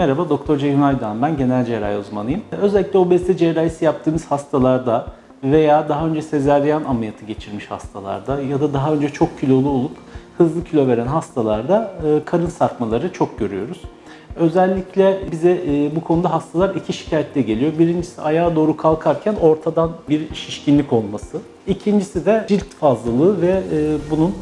Merhaba, Doktor Ceyhun Aydoğan. Ben genel cerrahi uzmanıyım. Özellikle obezite cerrahisi yaptığımız hastalarda veya daha önce sezaryen ameliyatı geçirmiş hastalarda ya da daha önce çok kilolu olup hızlı kilo veren hastalarda e, karın sarkmaları çok görüyoruz. Özellikle bize e, bu konuda hastalar iki şikayetle geliyor. Birincisi ayağa doğru kalkarken ortadan bir şişkinlik olması. İkincisi de cilt fazlalığı ve e, bunun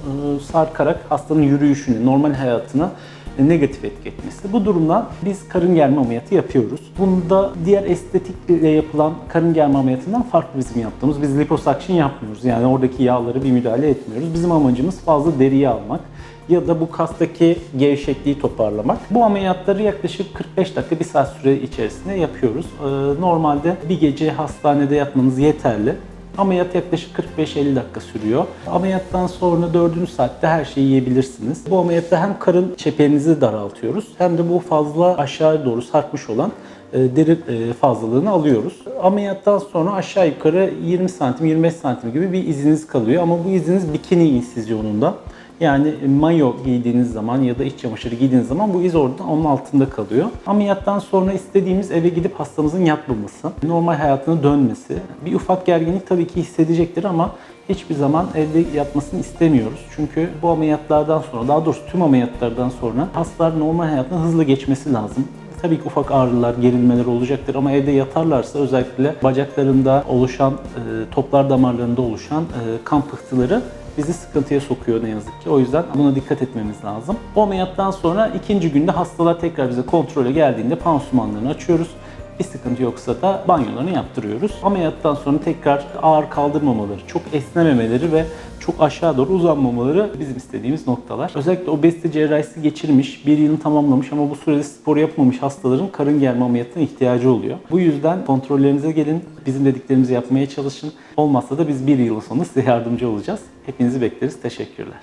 sarkarak hastanın yürüyüşünü, normal hayatına negatif etki etmesi. Bu durumda biz karın germe ameliyatı yapıyoruz. Bunda diğer estetikle yapılan karın germe ameliyatından farklı bizim yaptığımız. Biz liposuction yapmıyoruz. Yani oradaki yağlara bir müdahale etmiyoruz. Bizim amacımız fazla deriyi almak ya da bu kastaki gevşekliği toparlamak. Bu ameliyatları yaklaşık 45 dakika, 1 saat süre içerisinde yapıyoruz. Ee, Normalde bir gece hastanede yatmanız yeterli. Ameliyat yaklaşık 45-50 dakika sürüyor. Ameliyattan sonra 4. saatte her şeyi yiyebilirsiniz. Bu ameliyatta hem karın çeperinizi daraltıyoruz hem de bu fazla aşağı doğru sarkmış olan e, deri e, fazlalığını alıyoruz. Ameliyattan sonra aşağı yukarı 20 santim 25 santim gibi bir iziniz kalıyor ama bu iziniz bikini insizyonunda. Yani mayo giydiğiniz zaman ya da iç çamaşırı giydiğiniz zaman bu iz orada onun altında kalıyor. Ameliyattan sonra istediğimiz eve gidip hastamızın yatmaması, normal hayatına dönmesi. Bir ufak gerginlik tabii ki hissedecektir ama hiçbir zaman evde yatmasını istemiyoruz. Çünkü bu ameliyatlardan sonra, daha doğrusu tüm ameliyatlardan sonra hastalar normal hayatına hızlı geçmesi lazım. Tabii ki ufak ağrılar, gerilmeler olacaktır ama evde yatarlarsa özellikle bacaklarında oluşan, e, toplar damarlarında oluşan e, kan pıhtıları bizi sıkıntıya sokuyor ne yazık ki. O yüzden buna dikkat etmemiz lazım. Bu ameliyattan sonra ikinci günde hastalar tekrar bize kontrole geldiğinde pansumanlarını açıyoruz. Bir sıkıntı yoksa da banyolarını yaptırıyoruz. Ameliyattan sonra tekrar ağır kaldırmamaları, çok esnememeleri ve çok aşağı doğru uzanmamaları bizim istediğimiz noktalar. Özellikle obezite cerrahisi geçirmiş, bir yılını tamamlamış ama bu sürede spor yapmamış hastaların karın germe ameliyatına ihtiyacı oluyor. Bu yüzden kontrollerinize gelin, bizim dediklerimizi yapmaya çalışın. Olmazsa da biz bir yıl sonra size yardımcı olacağız. Hepinizi bekleriz. Teşekkürler.